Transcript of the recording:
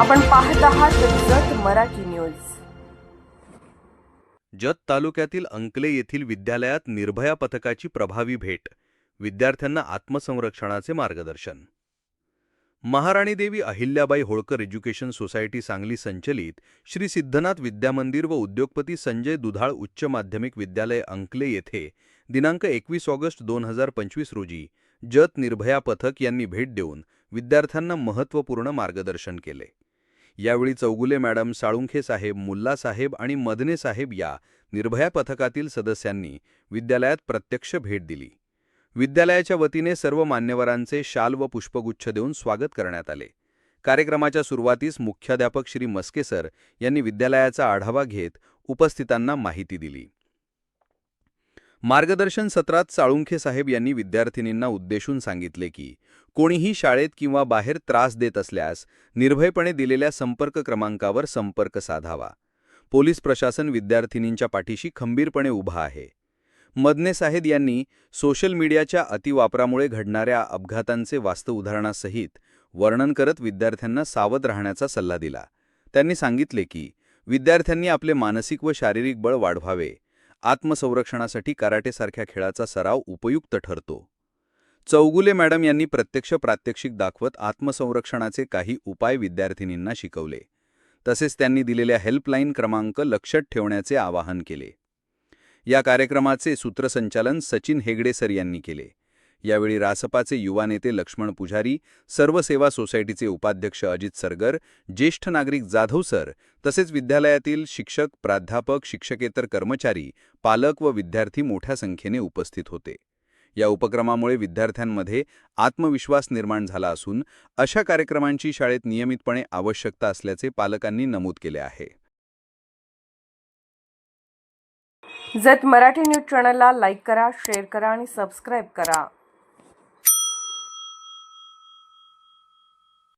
आपण पाहत आहात जत मराठी न्यूज. जत तालुक्यातील अंकले येथील विद्यालयात निर्भया पथकाची प्रभावी भेट विद्यार्थ्यांना आत्मसंरक्षणाचे मार्गदर्शन. महाराणी देवी अहिल्याबाई होळकर एज्युकेशन सोसायटी सांगली संचलित श्री सिद्धनाथ विद्यामंदिर व उद्योगपती संजय दुधाळ उच्च माध्यमिक विद्यालय अंकले येथे दिनांक एकवीस ऑगस्ट दोन हजार पंचवीस रोजी जत निर्भया पथक यांनी भेट देऊन विद्यार्थ्यांना महत्त्वपूर्ण मार्गदर्शन केले. यावेळी चौगुले मॅडम साळुंखे साहेब मुल्ला साहेब आणि मदने साहेब या निर्भया पथकातील सदस्यांनी विद्यालयात प्रत्यक्ष भेट दिली. विद्यालयाच्या वतीने सर्व मान्यवरांचे शाल व पुष्पगुच्छ देऊन स्वागत करण्यात आले. कार्यक्रमाच्या सुरुवातीस मुख्याध्यापक श्री मस्केसर यांनी विद्यालयाचा आढावा घेत उपस्थितांना माहिती दिली. मार्गदर्शन सत्रात साळुंखे साहेब यांनी विद्यार्थिनींना उद्देशून सांगितले की कोणीही शाळेत किंवा बाहेर त्रास देत असल्यास निर्भयपणे दिलेल्या संपर्क क्रमांकावर संपर्क साधावा. पोलीस प्रशासन विद्यार्थिनींच्या पाठीशी खंबीरपणे उभा आहे. मदने साहेब यांनी सोशल मीडियाच्या अतिवापरामुळे घडणाऱ्या अपघातांचे वास्तव उदाहरणासहित वर्णन करत विद्यार्थ्यांना सावध राहण्याचा सल्ला दिला. त्यांनी सांगितले की विद्यार्थ्यांनी आपले मानसिक व शारीरिक बळ वाढवावे. आत्मसंरक्षणासाठी कराटेसारख्या खेळाचा सराव उपयुक्त ठरतो. चौगुले मॅडम यांनी प्रत्यक्ष प्रात्यक्षिक दाखवत आत्मसंरक्षणाचे काही उपाय विद्यार्थिनींना शिकवले. तसेच त्यांनी दिलेल्या हेल्पलाईन क्रमांक लक्षात ठेवण्याचे आवाहन केले. या कार्यक्रमाचे सूत्रसंचालन सचिन हेगडे सर यांनी केले. यावेळी रासपाचे युवा नेते लक्ष्मण पुजारी सर्व सेवा सोसायटीचे उपाध्यक्ष अजित सरगर ज्येष्ठ नागरिक जाधव सर तसेच विद्यालयातील शिक्षक प्राध्यापक शिक्षकेतर कर्मचारी पालक व विद्यार्थी मोठ्या संख्येने उपस्थित होते. या उपक्रमामुळे विद्यार्थ्यांमध्ये आत्मविश्वास निर्माण झाला असून अशा कार्यक्रमांची शाळेत नियमितपणे आवश्यकता असल्याचे पालकांनी नमूद केले आहे. जत मराठी न्यूज चॅनलला लाईक करा शेअर करा आणि सबस्क्राईब करा.